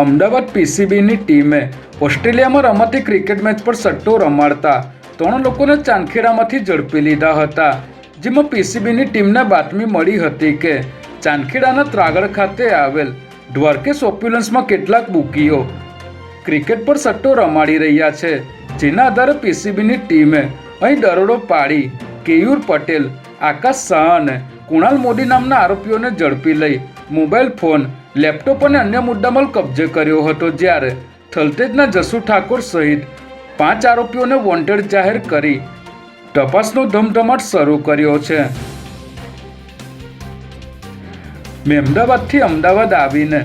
અમદાવાદ પીસીબીની ટીમે ઓસ્ટ્રેલિયામાં રમાતી ક્રિકેટ મેચ પર સટ્ટો રમાડતા ત્રણ લોકોને ચાંદખેડામાંથી ઝડપી લીધા હતા, જેમાં પીસીબીની ટીમને બાતમી મળી હતી કે ચાંદખેડાના ત્રાગડ ખાતે આવેલ દ્વારકેશ ઓપ્યુલન્સમાં કેટલાક બુકીઓ ક્રિકેટ પર સટ્ટો રમાડી રહ્યા છે, જેના આધારે પીસીબીની ટીમે અહીં દરોડો પાડી કેયુર પટેલ, આકાશ શાહ અને કુણાલ મોદી નામના આરોપીઓને ઝડપી લઈ મોબાઈલ ફોન લેપટોપ અને અન્ય મુદ્દામાલ કબજે કર્યો હતો જ્યારે થલતેજના જસુ ઠાકોર સહિત પાંચ આરોપીઓને વોન્ટેડ જાહેર કરી તપાસનો ધમધમાટ શરૂ કર્યો છે. અમદાવાદથી અમદાવાદ આવીને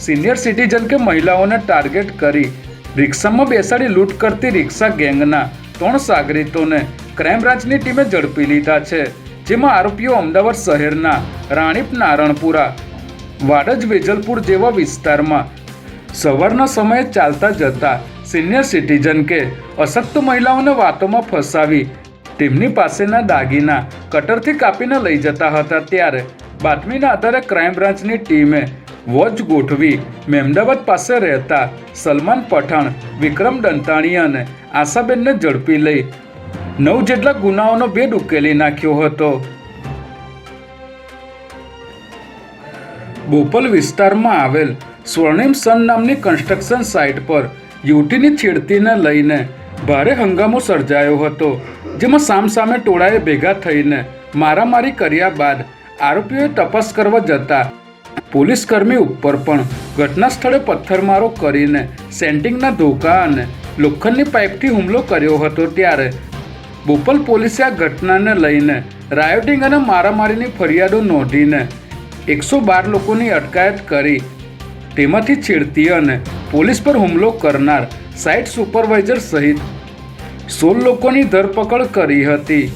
સિનિયર સિટીઝન કે મહિલાઓને ટાર્ગેટ કરી રિક્ષામાં બેસાડી લૂંટ કરતી રિક્ષા ગેંગના ત્રણ સાગરીતોને ક્રાઇમ બ્રાન્ચની ટીમે ઝડપી લીધા છે, જેમાં આરોપીઓ અમદાવાદ શહેરના રાણીપ નારણપુરા વાડજ વેજલપુર જેવા વિસ્તારમાં. સવારના સમયે ચાલતા જતા સિનિયર સિટીઝન કે અશક્ત મહિલાઓને વાતોમાં ફસાવી તેમની પાસેના દાગીના કટરથી કાપીને લઈ જતા હતા ત્યારે બાતમીના આધારે ક્રાઇમ બ્રાન્ચની ટીમે વોચ ગોઠવી મહેમદાવાદ પાસે રહેતા સલમાન પઠાણ, વિક્રમ દંતાણી અને આશાબેનને ઝડપી લઈ નવ જેટલા ગુનાઓનો ભેદ ઉકેલી નાખ્યો હતો. બોપલ વિસ્તારમાં આવેલ સ્વર્ણિમ સન નામની કન્સ્ટ્રક્શન સાઇટ પર યુવતીની છેડતીને લઈને ભારે હંગામો સર્જાયો હતો, જેમાં સામસામે ટોળાએ ભેગા થઈને મારામારી કર્યા બાદ આરોપીઓએ તપાસ કરવા જતા પોલીસકર્મી ઉપર પણ ઘટના સ્થળે પથ્થરમારો કરીને સેન્ટિંગના ધોકા અને લોખંડની પાઇપથી હુમલો કર્યો હતો ત્યારે બોપલ પોલીસે આ ઘટનાને લઈને રાયોટિંગ અને મારામારીની ફરિયાદો નોંધીને એકસો બાર લોકોની અટકાયત કરી. તેમાંથી છેડતી અને પોલીસ પર હુમલો કરનાર સાઇટ સુપરવાઇઝર સહિત સોળ લોકોની ધરપકડ કરી હતી.